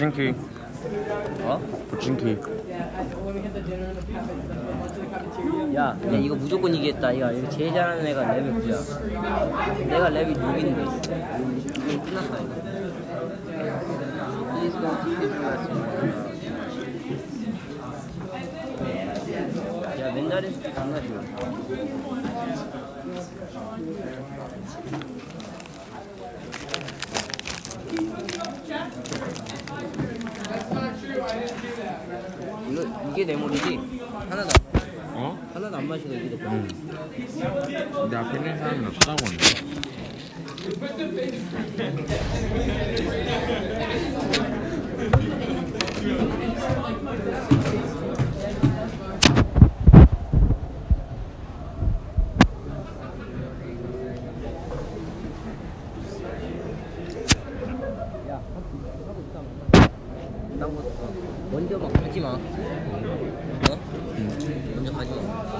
부친키 어? 부친키 야, 야 이거 무조건 이기겠다. 야, 이거 제일 잘하는 애가 레벨 9야. 내가 레벨 6인데. 이거 끝났다 이거. 야, 맨날에서 장난이 이거 이게 내 물이지? 하나도 안, 어? 하나도 안 마시고 이게 내 물. 응. 내 앞에 있는 사람은 없다고 하는데 야, 하고 있다. 난 거, 먼저 막 가지 마. 어? 먼저 가지 마.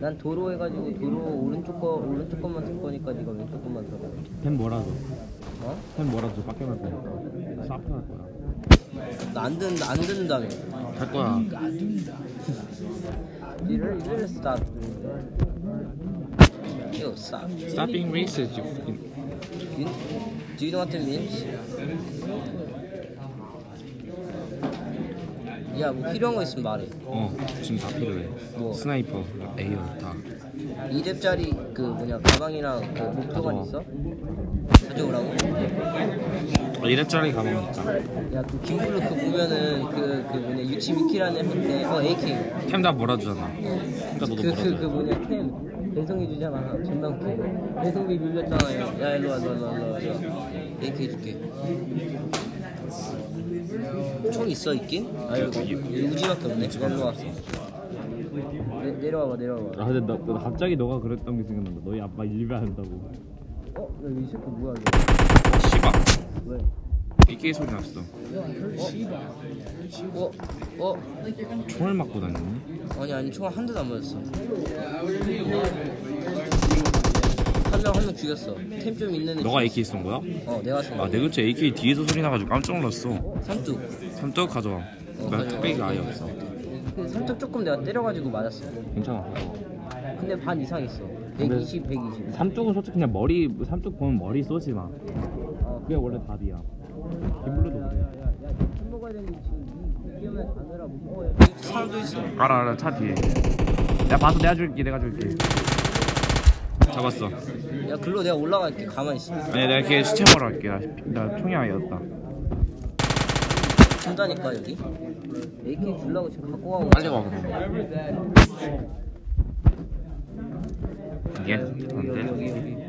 난 도로 해가지고 도로 오른쪽 거 오른쪽 것만 쓸 거니까 네가 왼쪽 것만 써봐. 펜 뭐라도 어? 펜 뭐라도 밖에만 써 사프 할 거야 나안 듣는다 안 듣는다며. 할 거야 이를 이를 stop. Yo, stop. Stop being racist you fucking You, do you know what that means? 야, 뭐 필요한 거 있으면 말해. 어 지금 다 필요해. 뭐? 스나이퍼 에이어 다. 2렙짜리 그 뭐냐 가방이랑 그 목도관 있어? 가져오라고? 어, 1렙짜리 가방 있다 야, 그 김블루 그 보면은 그, 그 뭐냐 유치 미키라는 한때 어 AK 템다 몰아주잖아. 그러니까 너도 그그그 몰아줘 뭐냐 템 배송해 주잖아. 존나 웃기고 배송비 밀렸잖아요 야 일로 와 일로 와 일로 와 일로 와. AK 줄게 총 있어 있긴? 아 여기 우지밖에 없네 일로 왔어 내, 내려와봐 내려와봐 아 근데 나, 나 갑자기 너가 그랬던 게 생각난다 너희 아빠 일배 한다고 어? 야, 이 새끼 뭐야 이거 씨발 왜? 이게 소리 났어 어? 어? 총을 맞고 다녔니? 아니 아니 총알 한 대도 안 맞았어 한 명 한 명 죽였어. 템 좀 있는 애 너가. AK 쏜 거야? 어 내가 쏜아 거야. 내 근처에 AK 뒤에서 소리 나가지고 깜짝 놀랐어. 삼뚝. 삼떡 가져와. 나 가져와. 뚝배기가 아예 없어. 그 삼뚝 조금 내가 때려가지고 맞았어. 괜찮아. 근데 반 이상 있어. 근데- 120, 120 삼쪽은 솔직히 그냥 머리 삼쪽 보면 머리 쏘지 마. 어, 그게 원래 답이야. 김블루도 그래. 먹어야 되는데 지금 이 위험에 가느라 어, 야, 여기 사람도 있어. 알아 알아. 차 뒤에. 야 봐서 내가 줄게 내가 줄게 잡았어. 야 글로 내가 올라갈게. 가만히 있어. 아니 내가 걔 시체 보러 갈게. 나, 나 총이 아니었다. 준다니까 여기. AK 주려고 지금 갖고 가고 빨리 와 그럼. 이게? 안돼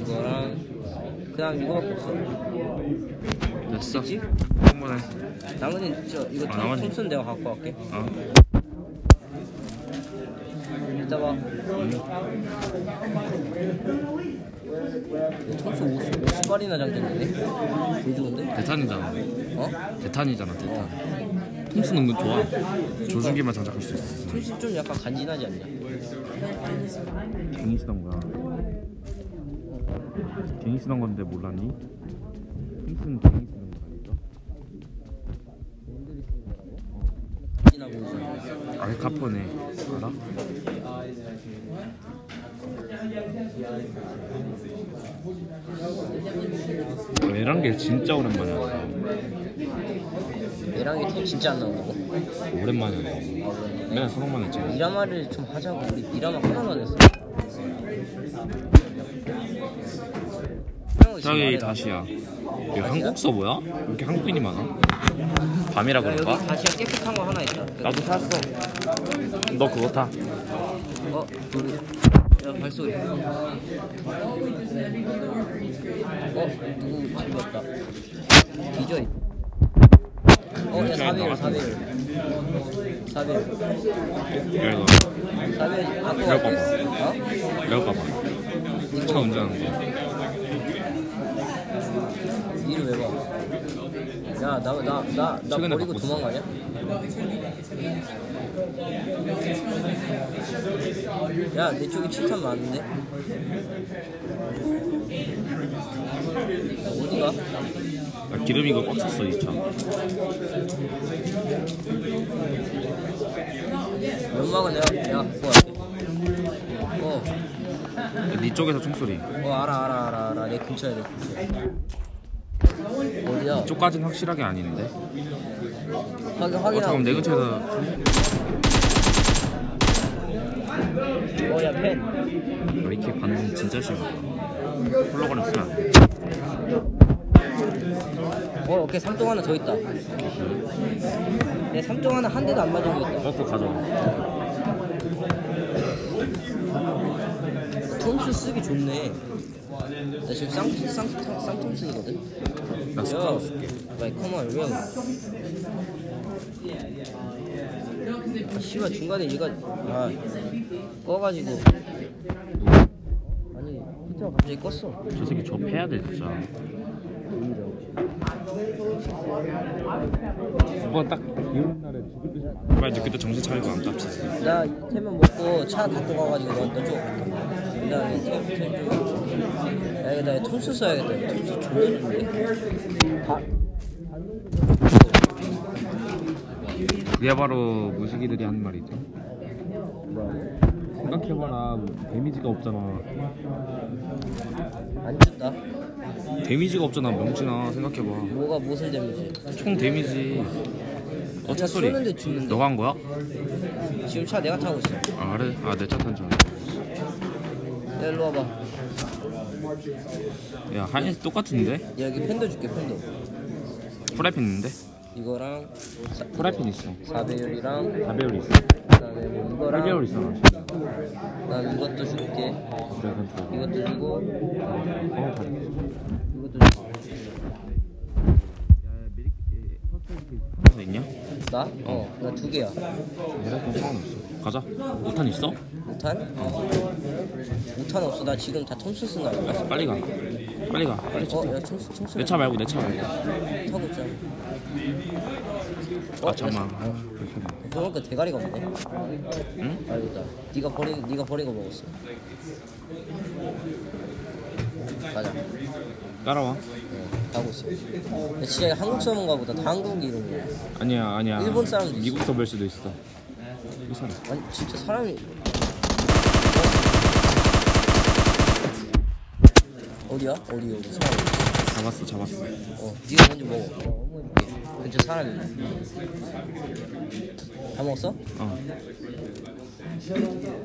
이거랑 그냥 이거밖에 없어. 됐어? 충분해. 나머지는 저 이거 아, 나머지. 톰슨 내가 갖고 갈게. 어. 이따 봐. 톰슨 50, 50발이나 장전인데? 개 좋은데? 대탄이잖아. 어? 대탄이잖아 대탄. 톰슨 은근 좋아. 조준기만 장착할 수 있어. 톰슨 좀 약간 간지나지 않냐? 쓰던 거야 갱이 쓰던 건데 몰랐니? 톰슨 갱이 쓰던 거 아니죠? 쓰는 보이잖아 알카포네 알아? 얘란 게 진짜 오랜만이야 얘랑 게템 진짜 안 나온다고? 오랜만이야 맨날 서로만 했지 미라마를 좀 하자고 우리 미라마 하나만 했어 저기 다시야 여기 한국 서버야? 왜 이렇게 한국인이 많아? 밤이라 야, 여기 그런가? 다시야 깨끗한 거 하나 있다 나도 샀어 너 그거 타 어? 누구? 야 발소리 어? 누구 집이었다 뒤져 있 어? 야 4배율 4배율 4배율 야 이거 4배율 갖고 이거 갈게 봐봐. 어? 이거 봐봐 차 운전하는 거 봐? 야, 나, 나, 나, 나 최근에 버리고 바꿨어. 도망가냐? 야, 내 쪽에 7탄 많은데? 어디가? 나 기름 이거 꽉 찼어 이 차. 연막은 내가, 내가 갖고. 어, 네 쪽에서 총소리. 어, 알아, 알아, 알아, 알아. 내 근처에, 내 근처에. 어디야? 쪽까지는 확실하게 아닌데. 확인, 어, 확인하고. 잠깐 내 근처에서 어, 야, 펜. 어, 이렇게 반응 진짜 심하다. 홀로그램 쓰면 안 돼. 어, 오케이, 3종 하나 더 있다. 내 3종 하나 한 대도 안 맞은 거 있다. 어, 또 가져와. 톰슨 쓰기 좋네. 나 지금 쌍, 쌍, 쌍, 쌍톰슨이거든? 나 스카우 쓸게. Come on, real. 아, 씨발, 중간에 얘가, 아, 꺼가지고. 아니, 히터가 갑자기 껐어. 저 새끼 접해야 돼 진짜. 이번 딱 비오는 날에 죽을 때. 빨리 그때 정신 차리고 안 깝치지. 나 템만 먹고 차 갖고 가가지고 너한테 줘. 그다음에 좀. 야, 이거 나 톰슨 써야겠다. 톰슨 존나 좋은데. 다. 그게 바로 무식이들이 하는 말이죠. 생각해봐라 데미지가 없잖아. 안 준다. 데미지가 없잖아 명진아 생각해봐. 뭐가 무슨 데미지? 총 데미지. 어 차 소리. 쏘는데 죽는데. 너가 한 거야? 지금 차 내가 타고 있어. 아 그래? 아 내 차 탄 줄. 알았어. 야, 일로 와봐. 야 하얀색 똑같은데? 야, 여기 팬더 줄게, 팬더. 프라이팬 있는데? 이거랑 사, 프라이팬 있어. 4배율이랑 4배율 있어. 그다음에 뭐 이거랑 8배율 있어. 나. 난 이것도 줄게. 그래 좋아. 이것도 주고 어 잘. 이것도 주고. 하나 있냐? 나? 어, 나 두 개야. 내가 그럼 상관없어. 가자. 5탄 있어? 5탄? 어. 5탄 없어. 나 지금 다 톰슨 쓴거 아니야? 알았어 빨리 가. 빨리 가. 빨리 차. 어, 야, 톰슨, 톰슨. 내차 말고 내 차 말고. 타고 있잖아. 아 잠만. 아, 불편해. 그러니까 대가리가 없네. 응? 알겠다. 네가 버린, 네가 버린 거 먹었어. 가자. 따라와. 어, 가고 있어. 야, 진짜 한국 사람인가 보다. 다 한국 이름이야. 아니야 아니야. 일본 사람도 있어. 미국 서볼 수도 있어. 이 사람. 아니 진짜 사람이 어디야? 어디 어디 사람 잡았어 잡았어. 어 네가 먼저 먹어 어 근처 사람이 있네. 다 먹었어? 어.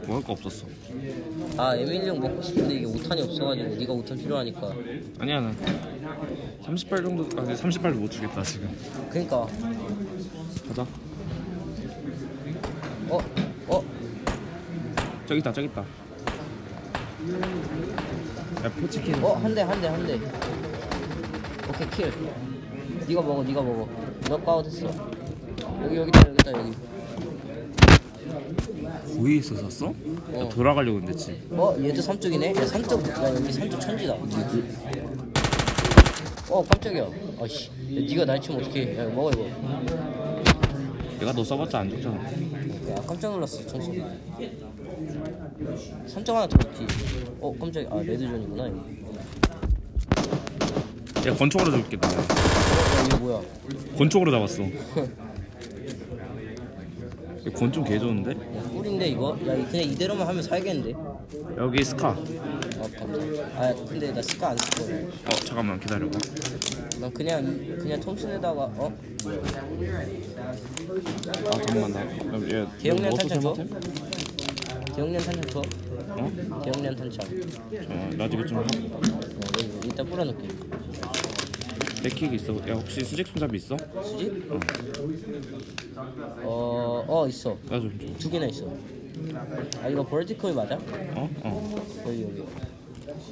먹을 거 없었어. 아 에밀리 형 먹고 싶은데 이게 5탄이 없어가지고 네가 5탄 필요하니까 아니야 나38 정도 아 38도 못 주겠다 지금. 그니까 가자. 어? 어? 저기 있다 저기 있다. 야 포치킨. 어? 한 대 한 대 한 대 오케이 킬 네가 먹어 네가 먹어 넉아웃 했어 여기 여기 있다 여기 있다 여기 고에 있어 샀어? 어. 야, 돌아가려고 했는데 어? 얘도 삼쪽이네? 야 삼쪽 야 여기 삼쪽 천지다 어 깜짝이야 아씨 야, 네가 날 치면 어떡해 야 이거 먹어 이거 내가 너 써봤자 안 죽잖아. 야 깜짝 놀랐어 청소 삼쪽 하나 더 있지 어 깜짝이야 아 레드존이구나 이거 야 권총으로 줄게 나. 어, 야 이거 뭐야 권총으로 잡았어. 이 권총 개 좋은데? 야 꿀인데 이거? 야 이- 그냥 이대로만 하면 살겠는데 여기 스카. 아 감사합니다 아 근데 나 스카 안 쓸 거야 어 잠깐만 기다려봐. 난 그냥 이- 그냥 톰슨에다가 어? 아 잠깐만 나. 야, 또 탄창 줘? 대용량 탄창 줘? 어? 대용량 탄창 어, 나 이거 좀 하고. 어 이따 뿌려놓게 백킥 있어. 야 혹시 수직 손잡이 있어? 수지? 어, 어 있어. 나좀 줘. 두 개나 있어. 아 이거 버티컬 맞아? 어? 어. 여기 여기.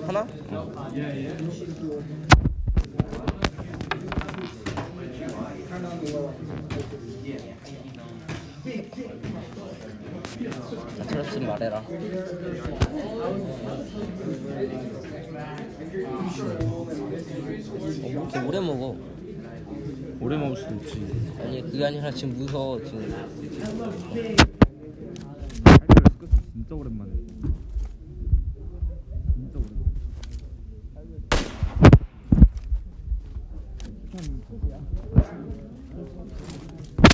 하나? 다 말해라. 어, 뭐 이렇게 오래 먹어. 오래 먹을 수도 있지. 아니 그게 아니라 지금 무서워 지금 진짜 오랜만에. 진짜 오랜만에.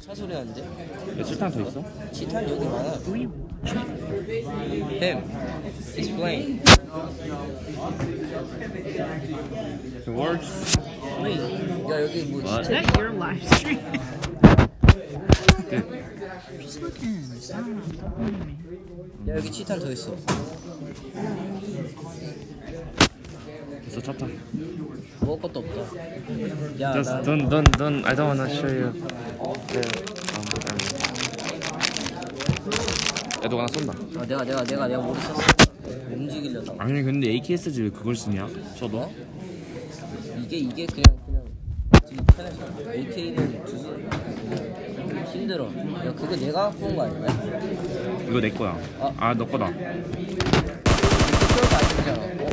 차 소리 나는데? 야, 실탄 더 있어? 치탄 여기 많아 햄 explain The words. 야 여기 뭐? Is 시체 that your live stream? 끝. Just looking. Stop following me. 야 여기 치탄 더 있어 됐어 차 타. 먹을 것도 없다 야 Just 나, don't don't don't. I don't wanna show you. The, 야 너가 하나 쏜다. 아, 내가 내가 내가 내가 머리 썼어 움직이려다가 아니 근데 AKS지 왜 그걸 쓰냐? 저도. 어? 이게 이게 그냥 그냥 지금 편해서 AK는 주소 힘들어 야 그거 내가 온거 아닌가? 이거 내 거야. 아. 아너 거다. 이거 아니잖아 어?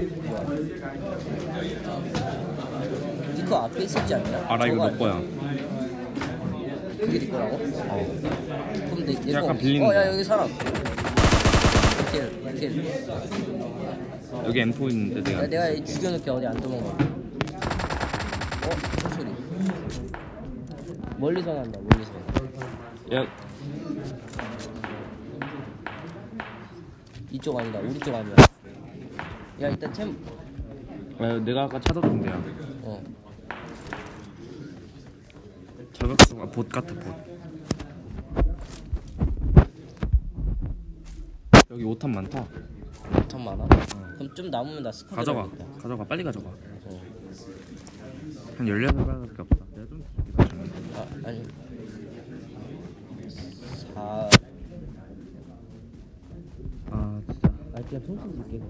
뭐야 앞에 있었지 않냐? 알아 이거 저거 너 거야. 그게 네 거라고? 어. 내 약간 거. 빌리는 어, 야 거. 여기 사람. 킬, 킬. 여기 M4 있는데 야, 내가. 내가 얘 죽여놓게 어디 안 도망가. 어, 소리. 멀리서 난다, 멀리서. 야 이쪽 아니다, 우리 쪽 아니야. 야, 일단 템. 야, 내가 아까 찾았던 데야. 어. 저격수가 봇 같아 봇. 여기 5탄 많다. 돈 많아? 그럼 좀 남으면 나 스쿼드. 가져가. 해야겠다. 가져가. 빨리 가져가. 어. 한 16발밖에 없다. 내가 좀 줄게 나중에. 아, 아니. 사. 아 진짜. 아, 그냥 통신 줄게.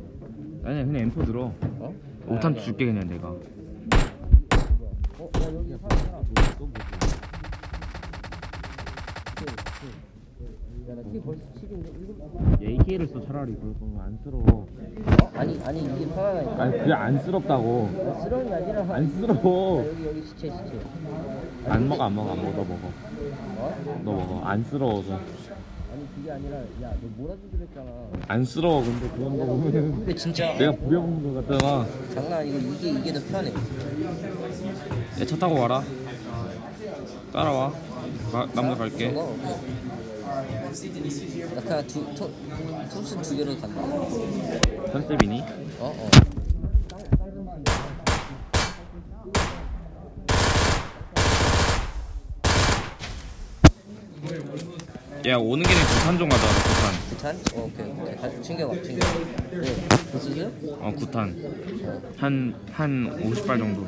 아니야 그냥 M4 들어. 어? 5탄 아니야. 줄게 그냥 내가. 어, 야, 여기 사람, 사람. 야, 나키 벌써 7 인데? AK를 써 차라리 그럴 거면 안쓰러워. 어? 아니, 아니, 이게 편하다니까. 아니 그게 안쓰럽다고. 쓰러운 게 아니라. 야, 안쓰러워. 여기, 여기 시체, 시체. 안 먹어 안 먹어 안 먹어 너 먹어. 어? 너 먹어. 안쓰러워서. 아니, 그게 아니라, 야, 너 몰아주기로 했잖아. 안쓰러워 근데 그런 거 보면은 근데 진짜. 내가 부려먹는 거 같잖아. 장난 아니고, 이게, 이게 더 편해. 야, 차 타고 와라. 따라와. 가, 남자 갈게. 저거? 그냥 두, 토, 톰슨 두 개로 간다. 어, 컨셉이니? 어. 야 오는 길에 구탄 좀 가자. 구탄. 부탄? 어, 오케이, 오케이. 가, 챙겨가, 챙겨가. 네, 부스스? 어 구탄. 한한 50발 정도.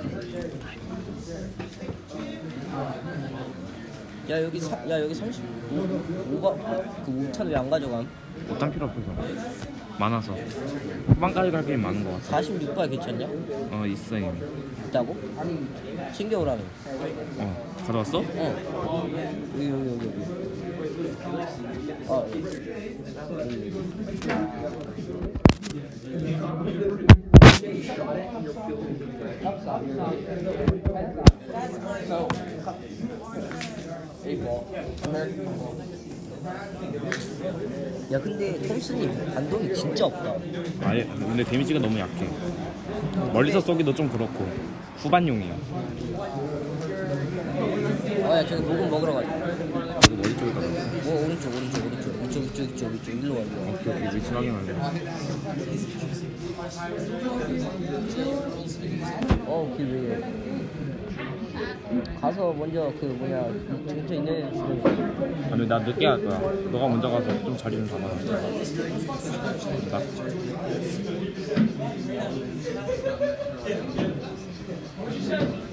야, 여기 사, 야, 여기 35, 5바, 그 5탄 왜 안 가져감? 어떤 필요 없어서. 많아서. 후반까지 갈게 많은 거 같아. 46발 괜찮냐? 어 있어 이미. 있다고? 챙겨오라며. 어 가져왔어? 어. 여기, 여기, 여기, 여기. 아, 여기. 야 근데 톰슨이 반동이 진짜 없다 아예 근데 데미지가 너무 약해. 멀리서 쏘기도 좀 그렇고 후반용이야. 아야 저기 목은 먹으러 가자 이거 머리 쪽에다 넣었어. 뭐 오른쪽 오른쪽 오른쪽 이쪽 이쪽 이쪽 이쪽 일로 와 일로 와 오케이 오케이 위치 확인할래. 어, 길 왜 이래? 가서 먼저 그 뭐냐 이 근처 있는 애 주면 아니 나 늦게 할 거야. 너가 먼저 가서 좀 자리 좀 잡아. 나.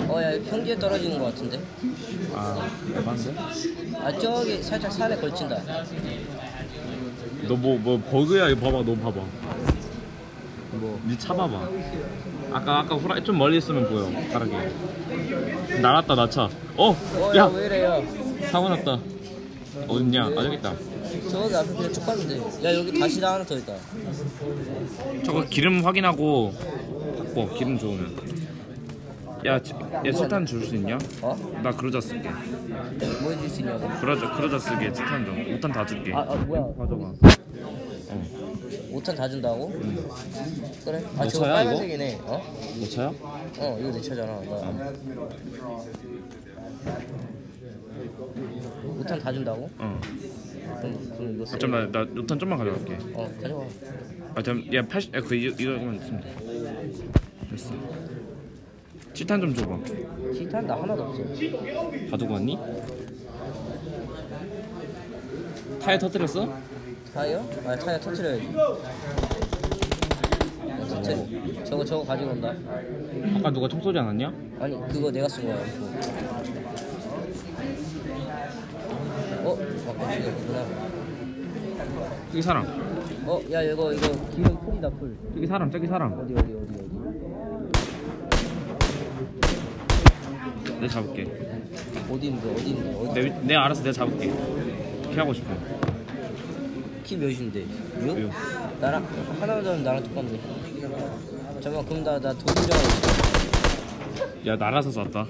어야 평지에 떨어지는 것 같은데? 아 에반데? 아 저기 살짝 산에 걸친다. 너 뭐 뭐 버그야 이거 봐봐 너 봐봐. 뭐? 니 차 봐봐. 아까 아까 후라 좀 멀리 있으면 보여 다르게. 날았다 나 차. 어? 어 야 야 왜 이래요? 사고 났다. 어딨냐? 아 저기 있다. 저기 앞에 그냥 쭉 가면 돼. 야 여기 다시다 하나 더 있다. 저거 기름 확인하고 바꿔 기름 좋으면. 야, 치- 야 칠탄 줄 수 있냐? 어? 나 그러자 쓸게. 뭐 해줄 수 있냐고 그러자 그러자 쓰게 칠탄 좀. 5탄 다 줄게. 아, 아 뭐야 가져가. 5탄 다 준다고? 그래 아너 저거 차야, 빨간색이네 어? 너 차야? 어 이거 내 차잖아 나 5탄 다 준다고? 어. 그럼, 그럼 이거 쓰 잠깐만 나 5탄 좀만 가져갈게. 어 가져와 아, 잠, 야 80, 야, 그 이거 이거만 있으면 돼. 됐어. 칠탄 좀 줘봐. 시탄 나 하나도 없어 다 두고 왔니? 타이어 터뜨렸어? 타이어? 아 타이어 터트려야지 터트려 저거 저거 가지고 온다 아까 누가 총 쏘지 않았냐? 아니 그거 내가 쓴 거야 그거. 어? 아까 죽였구나 저기 사람. 어? 야 이거 이거 기름 풀이다 풀 저기 사람. 저기 사람. 어디 어디 어디 어디 내가 잡을게. 어디 있는데 어디 있는데 어디 내, 내가 알아서 내가 잡을게. 피하고 싶어. 키 몇인데? 6? 육. 나랑 하나는 나랑 똑같네 잠깐만 그럼 나나 도둑장 야 날아서 쐈다.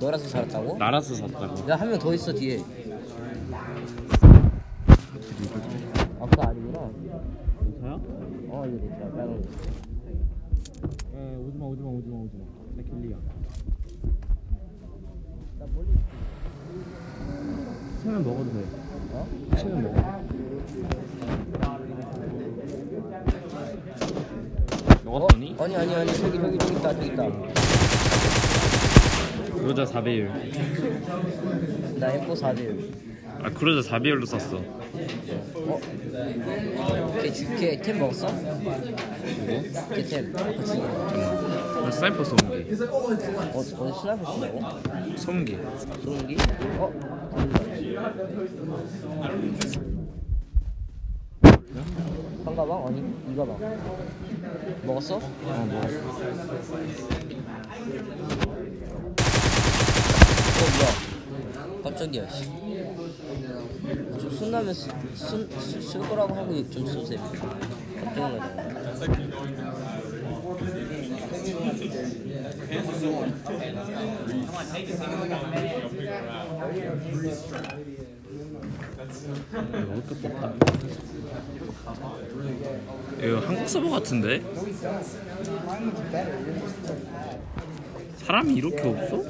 너라서 살았다고? 날아서 쐈다고. 야한명 더 있어 뒤에 아 그거 아니구나 저야? 어 이거 내 차야 빨간 거 에 오지마 오지마 오지마 오지마. 내 킬리야. 나 멀리 치면 먹어도 돼. 어? 치면 먹어. 먹었더니 어? 아니 아니 아니 저기 저기 저기 있다 저기 있다 그러자 4배율. 나 M4 4대 아 그러자 4배율로 쐈어. 어? 걔걔템 먹었어? 누구? 걔템 나 스나이퍼 소음기. 어, 어디 스나이퍼 쓰냐고? 소음기. 소음기? 어? 한 가방? 아니 이 가방 먹었어? 어 먹었어. 어 뭐야 깜짝이야 씨. 좀 쓰, 쓸 거라고 하고 좀 쏘세요 깜짝 놀랐네 이것도 뽑다. 이거 한국 서버 같은데? 사람이 이렇게 없어?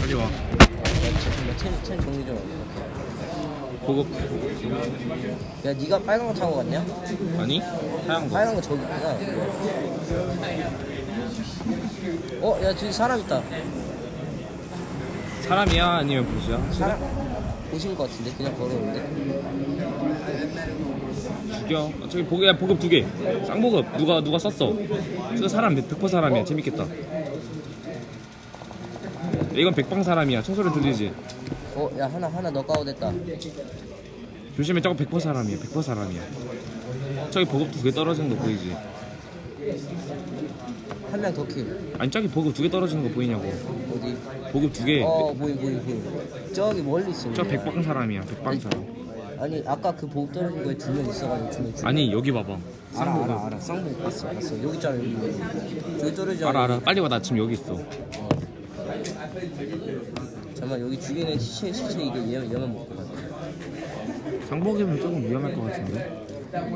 빨리 와. 잠깐만 템, 템 정리 좀 해볼게. 보급 야 네가 빨간 거 타고 갔냐? 아니? 하얀 거. 빨간 거 저기 있구나 어? 야 저기 사람 있다 사람이야 아니면 보스야? 사람 보신 거 같은데 그냥 걸어오는데 죽여. 어, 저기 보급 야 보급 두 개. 쌍보급 누가 누가 쐈어? 저 사람 100% 사람이야. 재밌겠다. 이건 백방 사람이야. 총소리 들리지? 어? 야 하나 하나 너가웃 됐다 조심해 저거 100% 사람이야. 100% 사람이야. 저기 보급 두 개 떨어지는 거 보이지? 한 명 더 킬 아니 저기 보급 두 개 떨어지는 거 보이냐고. 어디? 보급 두 개. 어 보인 보인 보인 저기 멀리 있어 저 백방 사람이야. 백방 사람. 아니 아까 그 보급 떨어진 거에 두 명 있어가지고 두명 죽 아니 여기 봐봐. 알아. 알아 알아 쌍보급 봤어 봤어 여기 있잖아 여기 저기 떨어져 알아 알아. 빨리 와. 나 지금 여기 있어. 잠깐만 여기 죽이는 시체 시체 이거 얘, 얘만 먹고 가 상복이면 조금 위험할 것 같은데. 여기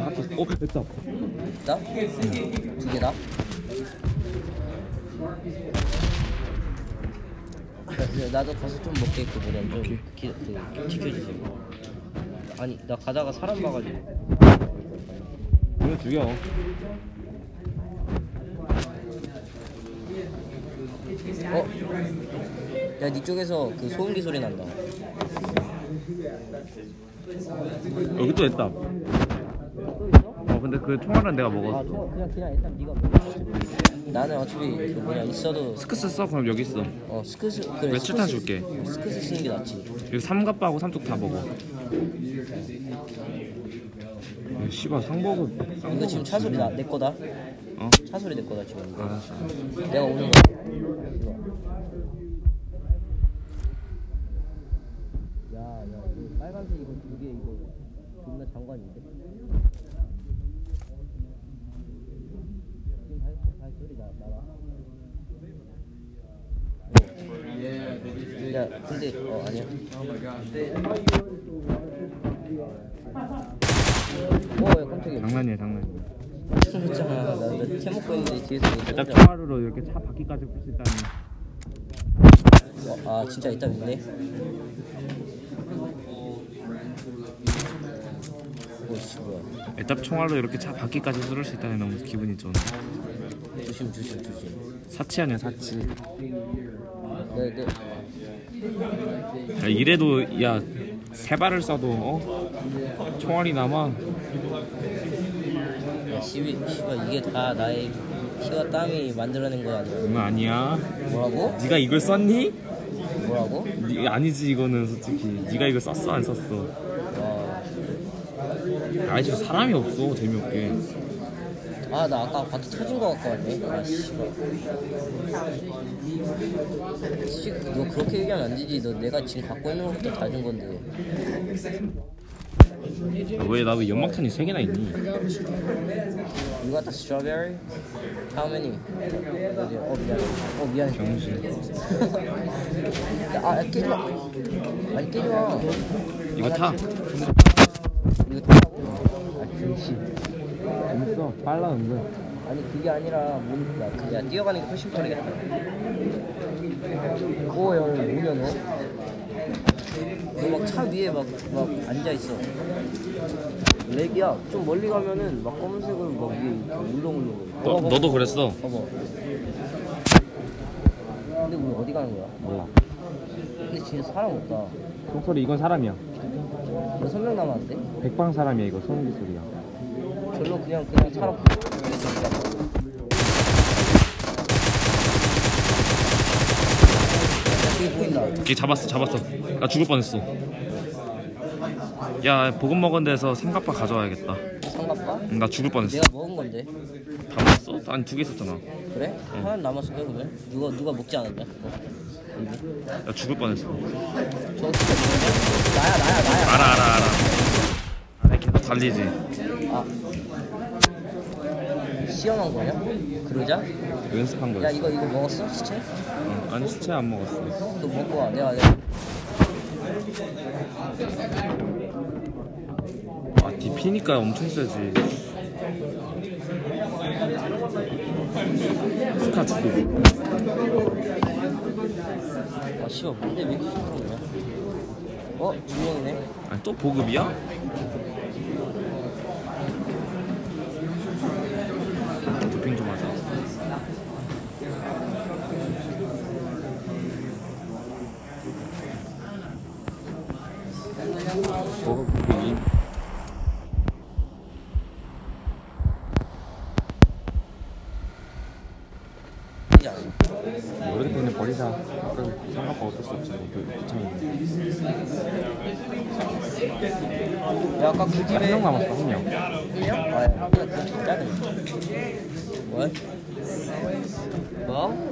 하트. 어 됐다. 나? 두 개다? 야, 나도 가서 좀 먹게 그 뭐냐 좀 기, 그, 지켜주세요 아니 나 가다가 사람 봐가지고 이거 죽여. 어? 야, 니 쪽에서 그 소음기 소리 난다. 여기 또 됐다. 어 근데 그 총알은 내가 아, 먹었어. 저 그냥 그냥 일단 네가 먹어. 나는 어차피 그 뭐냐 있어도 스크스 써 그럼 여기 있어. 어 스크스 그래. 스크스- 줄게. 스크스 쓰는 게 낫지. 여기 삼갑하고 삼뚝 다 먹어. 씨발 상복은 이거 지금 차 소리 나, 내 거다. 어? 차 소리 내 거다 지금. 알았어 내가 오는 거. 야, 야, 이거 빨간색 이거 두 개 이거 존나 장관인데. 지금 발, 발 소리 나, 나와. 야, 근데 어 아니야. 오, 야 깜짝이야. 장난이야 장난이야 했잖아. 나, 있는데 뒤에서 일단 깜짝- 총알으로 이렇게 차 바퀴까지 풀 수 있다니 어, 아 진짜 이따 믿네. 오 씨 뭐야. 애답 총알로 이렇게 차 바퀴까지 뚫을 수 있다니 너무 기분이 좋네 조심 조심 조심. 사치 아니야 사치 네 네. 야, 이래도 야 세 발을 쏴도 어? 총알이 남아 야 시비 씨발 이게 다 나의 피와 땀이 만들어낸 거 아니야? 그건 아니야 뭐라고? 네가 이걸 썼니? 뭐라고? 니, 아니지 이거는 솔직히 네가 이걸 썼어 안 썼어 와. 아니 진짜 사람이 없어 재미없게 아 나 아까 바퀴 터진 거 갖고 왔네. 아 씨발. 씨, 너 그렇게 얘기하면 안 되지. 너 내가 지금 갖고 있는 것부터 다 준 건데. 왜 나 왜 연막탄이 세 개나 있니? You got the strawberry? How many? 어디? 어 미안해. 어 미안해. 병신 야, 아 깨지 마. 아니 깨지 마. 이거 타 이거 타라고? 아 진짜. 재밌어 빨라 은근 아니 그게 아니라 뭔, 야 그냥 뛰어가는 게 훨씬 빠르겠다. 오, 야, 뭐냐 너? 너막 차 위에 막, 막 앉아 있어. 렉이야. 좀 멀리 가면은 막 검은색으로 막 위에 이렇게 울렁울렁. 너, 너도 그랬어 봐봐. 근데 우리 어디 가는 거야? 몰라 근데 진짜 사람 없다. 총소리 이건 사람이야 여섯 명 남았는데? 백방 사람이야 이거 소음기 소리야 절로 그냥 그냥 차로 보인다. 걔 잡았어 잡았어 나 죽을 뻔했어 야 보금 먹은 데서 삼각바 가져와야겠다 삼각바? 응, 나 죽을 뻔했어 내가 먹은 건데. 다 먹었어? 아니 두 개 있었잖아 그래? 하나 거야 그러면? 누가 누가 먹지 않았냐? 그거? 나 죽을 뻔했어 저 진짜? 나야 나야 나야. 알아 알아 알아 아니 계속 달리지 아. 시험한 거냐? 그러자? 연습한 야 거였어 이거 이거 먹었어? 시체? 응, 아니 시체 안 먹었어 그거 먹고 와. 내가 내가 아 DP니까 엄청 세지 스카 주고 아 씨발 뭔데 왜 이렇게 시끄럽냐? 어? 두 명이네. 아니 또 보급이야? 도핑 좀 하자 이제 안 해. 모르기 때문에 버리자 생각보다 어쩔 수 없지 그 귀찮은데 야 아까 그 집에 한 명 남았어 한 명 아, 야, 그냥 그 진짜네. 뭐? 뭐?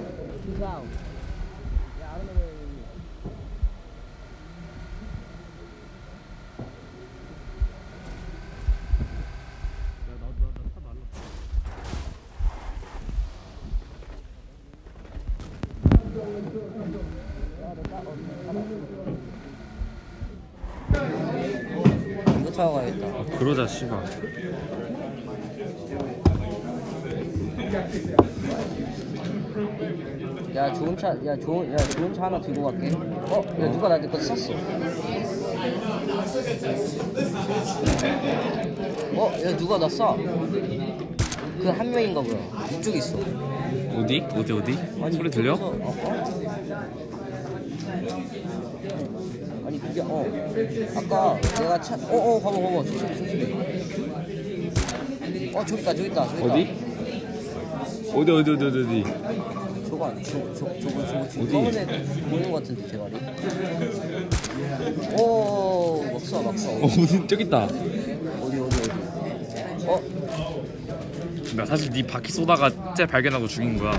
이거 타고 씨발 야 좋은 차, 야 좋은, 야 좋은 차 하나 들고 갈게. 어, 야 누가 나한테 그거 샀어? 어, 야 누가 나 쏴? 그한 명인가 보야. 이쪽에 있어. 어디? 어디 어디? 소리 들려? 이쪽에서- 어, 어? 아니 그게 어 아까 내가 차, 어, 어, 봐봐, 봐봐, 조심, 조심. 어 저기 있다, 저기 있다, 저기 있다. 어디? 어디 어디 어디 어디 어디 저거 안, 저, 저, 저거, 저거 지금 어디? 검은 애 보이는 것 같은데 대가리. 오, 막 쏴, 막 쏴. 어 어디 저기 있다 어디, 어디, 어디. 어? 나 사실 네 바퀴 쏘다가 쟤 발견하고 죽인 거야.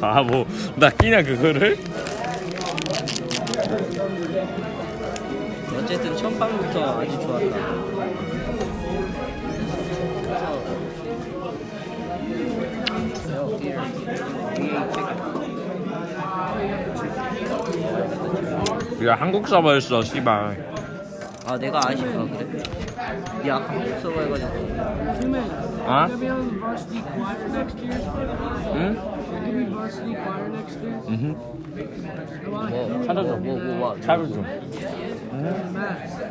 바보. 나 끼냐 그거를? 어쨌든 첫방부터 아주 좋았다. 야 한국 서버였어 씨발. 아 내가 아쉽다 그래? 니 아까 한국 서버 해가지고 아? 응? 응. 뭐 찾아줘. 뭐, 뭐, 뭐, 차를 좀. Math.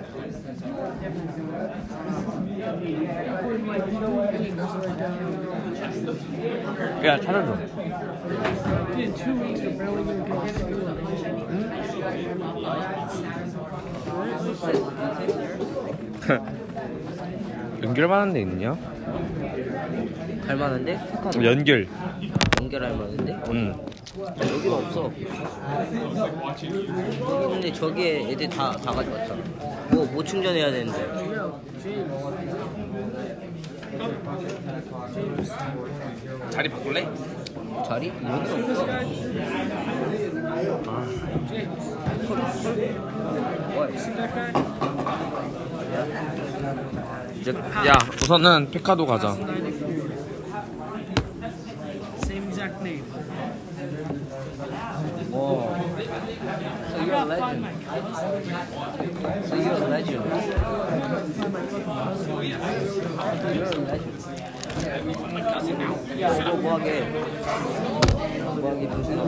야 school. 연결만한 데 있냐? 갈만한데? 연결. 연결할 만한데? 응. 여기가 없어. 있는데 저기에 애들 다, 다 가져갔잖아. 뭐, 뭐 충전해야 되는데. 자리 바꿀래? 자리? 여기 없어. 이제 야 우선은 페카도 가자. Same exact name. 와. So you're a legend. So you're a legend. You're a legend. 야, 이거 뭐하게. 뭐하게 조심하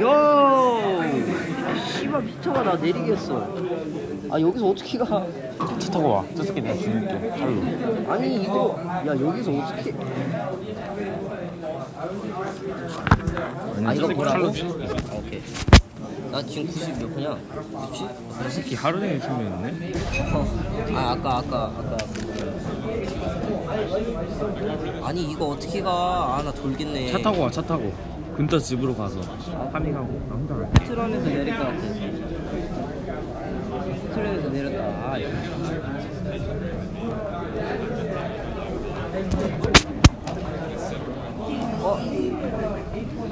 요! 씨발 미쳐가 나 내리겠어. 아 여기서 어떻게 가? 차 타고 와. 저 새끼 내가 죽일게. 칼로. 아니 이거 야 여기서 어떻게? 아 이거 뭐라고? 오케이. 나 지금 90 몇 분이야? 97? 저 새끼 하루 종일 숙면했네. 어. 아 아까 아까 아까 아니 이거 어떻게 가? 아 나 돌겠네. 차 타고 와. 차 타고. 근처 집으로 가서 파밍하고 나 혼자 갈게. 트런에서 내릴 것 같아. 트런에서 내렸다. 아, 이거.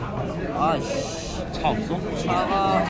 어? 아씨. 차 없어? 차가